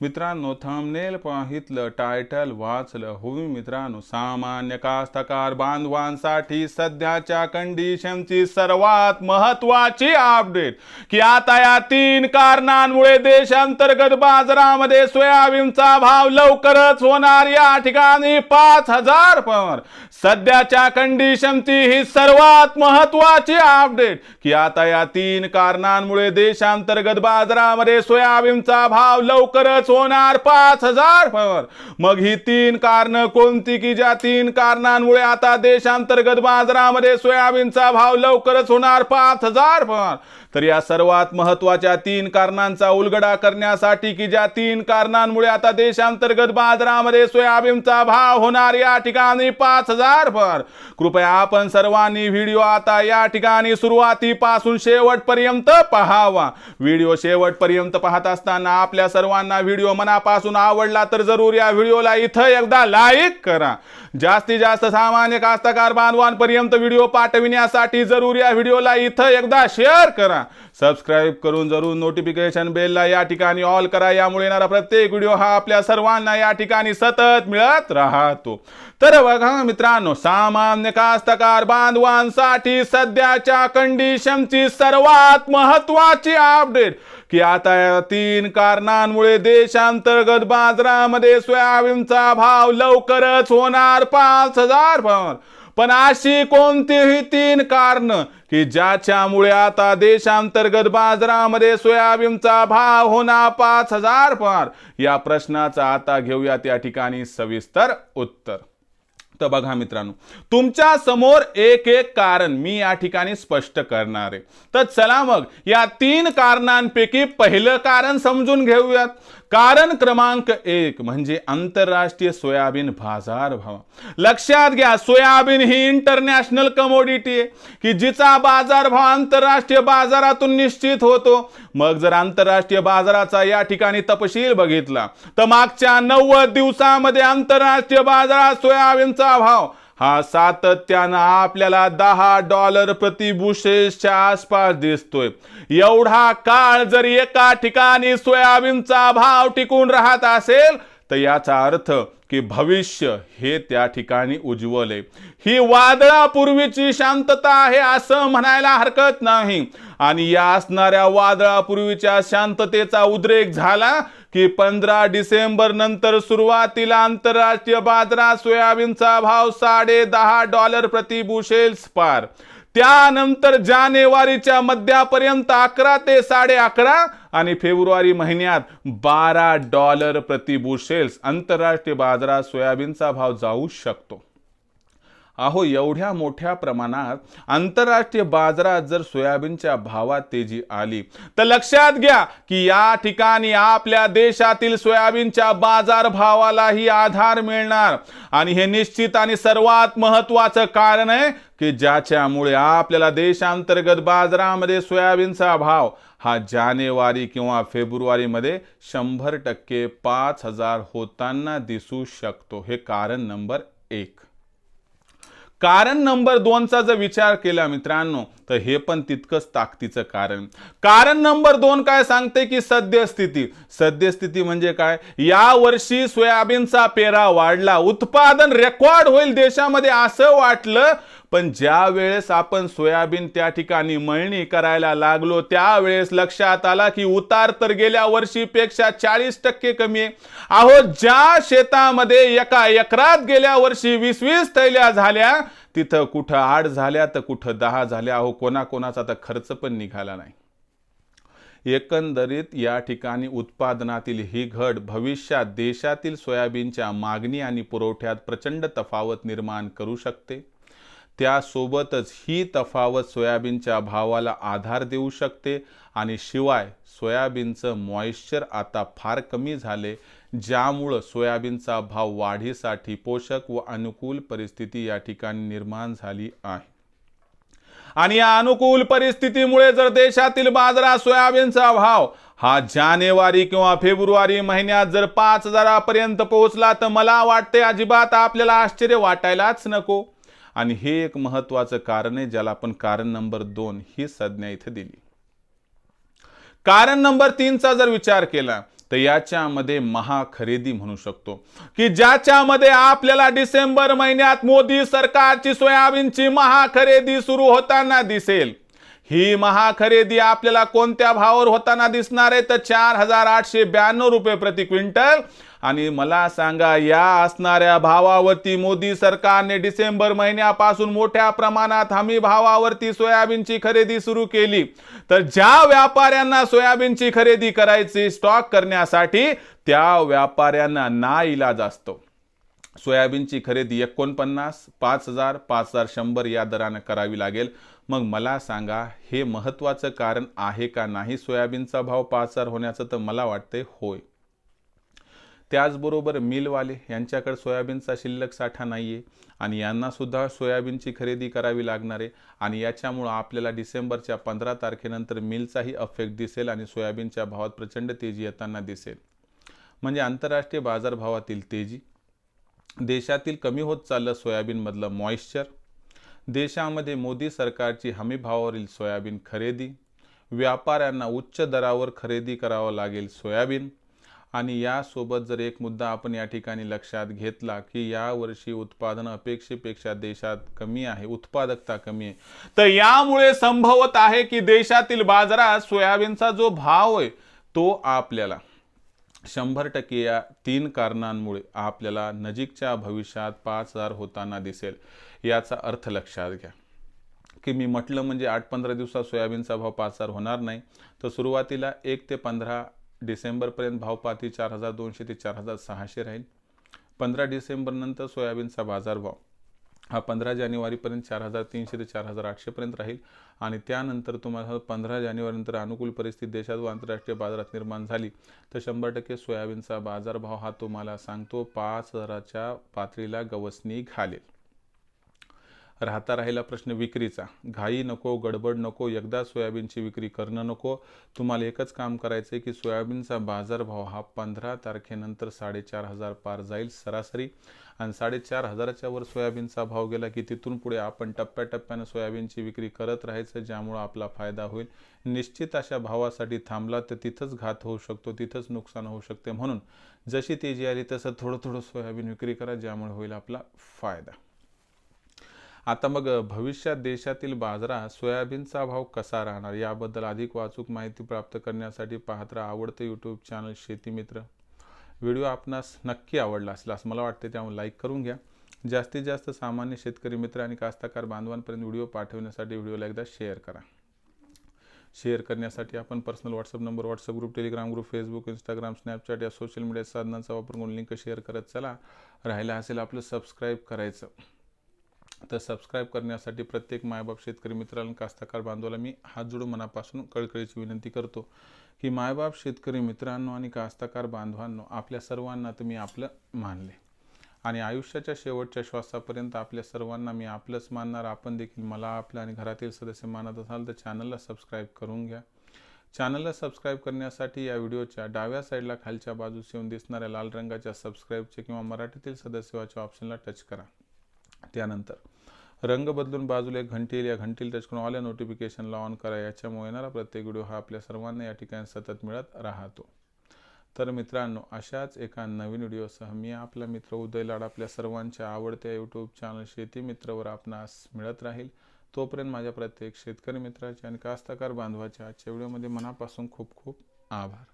मित्रांनो thumbnail पाहितलं title वाचलं. होवी मित्रांनो सामान्य कास्तकार बांधवांसाठी सध्याच्या कंडिशनची सर्वात महत्वाची अपडेट की आता या तीन कारणांमुळे देशांतर्गत बाजारामध्ये सोयाबीनचा भाव लवकरच होणार. या ठिकाणी पाच हजार पर सध्याच्या कंडिशनची ही सर्वात महत्वाची अपडेट की आता या तीन कारणांमुळे देशांतर्गत बाजारामध्ये सोयाबीनचा भाव लवकरच सोनार पाच हजार. मग ही तीन कारण कोणती की ज्या तीन कारणांमुळे आता देशांतर्गत बाजारामध्ये सोयाबीनचा भाव लवकरच होणार पाच हजार. पर तर या सर्वात महत्त्वाच्या तीन कारणांचा उलगडा करण्यासाठी की ज्या तीन कारणांमुळे आता देशांतर्गत बाजारामध्ये सोयाबीनचा भाव होणार या ठिकाणी पाच हजार. पर कृपया आपण सर्वांनी व्हिडिओ आता या ठिकाणी सुरुवातीपासून शेवटपर्यंत पहावा. व्हिडिओ शेवटपर्यंत पाहत असताना आपल्या सर्वांना व्हिडिओ मनापासून आवडला तर जरूर या व्हिडिओला इथं एकदा लाईक करा. जास्तीत जास्त सामान्य कास्तकार बांधवांपर्यंत व्हिडिओ पाठविण्यासाठी जरूर या व्हिडिओला इथं एकदा शेअर करा. सबस्क्राईब करून जरूर नोटिफिकेशन बेलला या ठिकाणी ऑल करा. यामुळे येणारा प्रत्येक व्हिडिओ हा आपल्या सर्वांना या ठिकाणी सतत मिळत राहतो. तर बघा मित्रांनो सामान्य कास्तकार बांधवांसाठी सध्याच्या कंडिशनची सर्वात महत्वाची अपडेट की आता या तीन कारणांमुळे देशांतर्गत बाजारामध्ये सोयाबीनचा भाव लवकरच होणार पाच हजार पण पण अशी कोणतीही तीन कारण की ज्याच्यामुळे आता देशांतर्गत बाजारामध्ये सोयाबीनचा भाव होणार पाच हजार पार या प्रश्नाचा आता घेऊया त्या ठिकाणी सविस्तर उत्तर. तर बघा मित्रांनो तुमच्यासमोर एक एक कारण मी या ठिकाणी स्पष्ट करणार आहे. तर चला मग या तीन कारणांपैकी पहिलं कारण समजून घेऊयात. कारण क्रमांक एक म्हणजे आंतरराष्ट्रीय सोयाबीन बाजार भाव. लक्षात घ्या सोयाबीन ही इंटरनॅशनल कमोडिटी आहे. की जिचा बाजारभाव आंतरराष्ट्रीय बाजारातून निश्चित होतो. मग जर आंतरराष्ट्रीय बाजाराचा या ठिकाणी तपशील बघितला तर मागच्या नव्वद दिवसामध्ये आंतरराष्ट्रीय बाजारात सोयाबीनचा भाव हा सातत्यानं आपल्याला दहा डॉलर प्रति बुशेसच्या आसपास दिसतोय. एवढा काळ जर एका ठिकाणी सोयाबीनचा भाव टिकून राहत असेल तर याचा अर्थ की भविष्य हे त्या ठिकाणी उज्ज्वल आहे. ही वादळापूर्वीची शांतता आहे असं म्हणायला हरकत नाही. आणि या असणाऱ्या वादळापूर्वीच्या शांततेचा उद्रेक झाला की पंधरा डिसेंबर नंतर सुरुवातीला आंतरराष्ट्रीय बाजारात सोयाबीनचा भाव साडे दहा डॉलर प्रति बुशेल्स पार त्यानंतर जानेवारीच्या मध्यापर्यंत अकरा ते साडे अकरा आणि फेब्रुवारी महिन्यात बारा डॉलर प्रति बुशेल्स आंतरराष्ट्रीय बाजारात सोयाबीनचा भाव जाऊ शकतो. अहो एवढ्या मोठ्या प्रमाणात आंतरराष्ट्रीय बाजारात जर सोयाबीनच्या भावात तेजी आली तर लक्षात घ्या की या ठिकाणी आपल्या देशातील सोयाबीनच्या बाजार भावालाही आधार मिळणार. आणि हे निश्चित आणि सर्वात महत्वाचं कारण आहे की ज्याच्यामुळे आपल्याला देशांतर्गत बाजारामध्ये सोयाबीनचा भाव हा जानेवारी किंवा फेब्रुवारीमध्ये शंभर टक्के पाच हजार होताना दिसू शकतो. हे कारण नंबर एक. कारण नंबर दोनचा जर विचार केला मित्रांनो तर हे पण तितकंच ताकदीचं कारण. कारण नंबर दोन काय सांगते की सद्यस्थिती? सद्यस्थिती म्हणजे काय? या वर्षी सोयाबीनचा पेरा वाढला. उत्पादन रेकॉर्ड होईल देशामध्ये असं वाटलं पण ज्या वेळेस आपण सोयाबीन त्या ठिकाणी मळणी करायला लागलो त्यावेळेस लक्षात आला की उतार तर गेल्या वर्षीपेक्षा चाळीस टक्के कमी आहे. अहो ज्या शेतामध्ये एका एकरात गेल्या वर्षी वीस वीस थैल्या झाल्या तिथं कुठं आठ झाल्या तर कुठं दहा झाल्या. अहो कोणाकोणाचा तर खर्च पण निघाला नाही. एकंदरीत या ठिकाणी उत्पादनातील ही घट भविष्यात देशातील सोयाबीनच्या मागणी आणि पुरवठ्यात प्रचंड तफावत निर्माण करू शकते. त्यासोबतच ही तफावत सोयाबीनच्या भावाला आधार देऊ शकते आणि शिवाय सोयाबीनचं मॉइश्चर आता फार कमी झाले ज्यामुळं सोयाबीनचा भाव वाढीसाठी पोषक व अनुकूल परिस्थिती या ठिकाणी निर्माण झाली आहे. आणि या अनुकूल परिस्थितीमुळे जर देशातील बाजारात सोयाबीनचा भाव हा जानेवारी किंवा फेब्रुवारी महिन्यात जर पाच हजारापर्यंत पोहोचला तर मला वाटते अजिबात आपल्याला आश्चर्य वाटायलाच नको. आणि हे एक महत्वाचं कारण आहे ज्याला आपण कारण नंबर दोन ही संज्ञा इथे दिली. कारण नंबर तीनचा जर विचार केला तर याच्यामध्ये महाखरेदी म्हणू शकतो. की ज्याच्यामध्ये आपल्याला डिसेंबर महिन्यात मोदी सरकारची सोयाबीनची महाखरेदी सुरू होताना दिसेल. ही महाखरेदी आपल्याला कोणत्या भावावर होताना दिसणार आहे? तर चार हजार आठशे ब्याण्णव रुपये प्रति क्विंटल. आणि मला सांगा या असणाऱ्या भावावरती मोदी सरकारने डिसेंबर महिन्यापासून मोठ्या प्रमाणात हमी भावावरती सोयाबीनची खरेदी सुरू केली. तर ज्या व्यापाऱ्यांना सोयाबीनची खरेदी करायची स्टॉक करण्यासाठी त्या व्यापाऱ्यांना ना इलाज असतो. सोयाबीनची खरेदी एकोणपन्नास पाच हजार पाच हजार शंभर या दरानं करावी लागेल. मग मला सांगा हे महत्त्वाचं कारण आहे का नाही सोयाबीनचा भाव पाच हजार होण्याचं तर मला वाटते होय. त्याचबरोबर मिलवाले यांच्याकडे सोयाबीनचा शिल्लक साठा नाही आहे आणि यांनासुद्धा सोयाबीनची खरेदी करावी लागणार आहे आणि याच्यामुळं आपल्याला डिसेंबरच्या पंधरा तारखेनंतर मिलचाही अफेक्ट दिसेल आणि सोयाबीनच्या भावात प्रचंड तेजी येताना दिसेल. म्हणजे आंतरराष्ट्रीय बाजारभावातील तेजी देशातील कमी होत चाललं सोयाबीनमधलं मॉइश्चर देशामध्ये मोदी सरकारची हमीभावावरील सोयाबीन खरेदी व्यापाऱ्यांना उच्च दरावर खरेदी करावं लागेल सोयाबीन. आणि यासोबत जर एक मुद्दा आपण या ठिकाणी लक्षात घेतला की यावर्षी उत्पादन अपेक्षेपेक्षा देशात कमी आहे उत्पादकता कमी आहे. तर यामुळे संभवत आहे की देशातील बाजारात सोयाबीनचा जो भाव आहे तो आपल्याला शंभर टक्के या तीन कारणांमुळे आपल्याला नजीकच्या भविष्यात पाच हजार होताना दिसेल याचा अर्थ लक्षात घ्या. की मी म्हटलं म्हणजे आठ पंधरा दिवसात सोयाबीनचा भाव पाच हजार होणार नाही. तर सुरुवातीला एक ते पंधरा डिसेंबरपर्यंत भाव पाती चार हजार दोनशे ते चार हजार सहाशे राहील. पंधरा डिसेंबरनंतर सोयाबीनचा बाजारभाव हा पंधरा जानेवारीपर्यंत चार हजार तीनशे ते चार हजार आठशेपर्यंत राहील. आणि त्यानंतर तुम्हाला पंधरा जानेवारीनंतर अनुकूल परिस्थिती देशात व आंतरराष्ट्रीय बाजारात निर्माण झाली. तर शंभर टक्के सोयाबीनचा बाजारभाव हा तुम्हाला सांगतो पाच हजाराच्या पातळीला गवसणी घालेल. राहता राहिला प्रश्न विक्रीचा. घाई नको गडबड नको एकदा सोयाबीनची विक्री करणं नको. तुम्हाला एकच काम करायचं आहे की सोयाबीनचा बाजारभाव हा पंधरा तारखेनंतर साडेचार हजार पार जाईल सरासरी. आणि साडेचार हजाराच्या वर सोयाबीनचा भाव गेला की तिथून पुढे आपण टप्प्याटप्प्यानं सोयाबीनची विक्री करत राहायचं ज्यामुळं आपला फायदा होईल. निश्चित अशा भावासाठी थांबला तर तिथंच घात होऊ शकतो तिथंच नुकसान होऊ शकते म्हणून जशी तेजी आली तसं थोडं थोडं सोयाबीन विक्री करा ज्यामुळे होईल आपला फायदा. आता मग भविष्यात देशातील बाजारात सोयाबीनचा भाव कसा राहणार? याबद्दल अधिक वाचूक माहिती प्राप्त करण्यासाठी पाहत राहा आवडतं यूट्यूब चॅनल शेतीमित्र व्हिडिओ आपणास नक्की आवडला असेल असं मला वाटते त्यामुळे लाईक करून घ्या. जास्तीत जास्त सामान्य शेतकरी मित्र आणि कास्तकार बांधवांपर्यंत व्हिडिओ पाठवण्यासाठी व्हिडिओला एकदा शेअर करा. शेअर करण्यासाठी आपण personal WhatsApp number WhatsApp group Telegram group Facebook Instagram Snapchat या सोशल मीडिया साधनांचा वापर करून लिंक शेअर करत चला. राहिला असेल आपलं सबस्क्राईब करायचं. तर सबस्क्राईब करण्यासाठी प्रत्येक मायबाप शेतकरी मित्राला कास्तकार बांधवाला मी हात जोडून मनापासून कळकळीची विनंती करतो की मायबाप शेतकरी मित्रांनो आणि कास्तकार बांधवांनो आपल्या सर्वांना तुम्ही आपलं मानले. आणि आयुष्याच्या शेवटच्या श्वासापर्यंत आपल्या सर्वांना मी आपलंच मानणार. आपण देखील मला आपलं आणि घरातील सदस्य मानत असाल तर चॅनलला सबस्क्राईब करून घ्या. चॅनलला सबस्क्राईब करण्यासाठी या व्हिडिओच्या डाव्या साईडला खालच्या बाजूस येऊन दिसणाऱ्या लाल रंगाच्या सबस्क्राईबचे किंवा मराठीतील सदस्यवाच्या ऑप्शनला टच करा. त्यानंतर रंग बदलून बाजूला एक घंटी येईल या घंटील टच करून ऑल या नोटिफिकेशनला ऑन करा. याच्यामुळे येणारा प्रत्येक व्हिडिओ हा आपल्या सर्वांना या ठिकाणी सतत मिळत राहतो. तर मित्रांनो अशाच एका नवीन व्हिडिओसह मी आपला मित्र उदय लाड आपल्या सर्वांच्या आवडत्या यूट्यूब चॅनल शेती मित्रवर आपणास मिळत राहील. तोपर्यंत माझ्या प्रत्येक शेतकरी मित्राचे आणि कास्तकार बांधवाच्या आजच्या व्हिडिओमध्ये मनापासून खूप खूप आभार.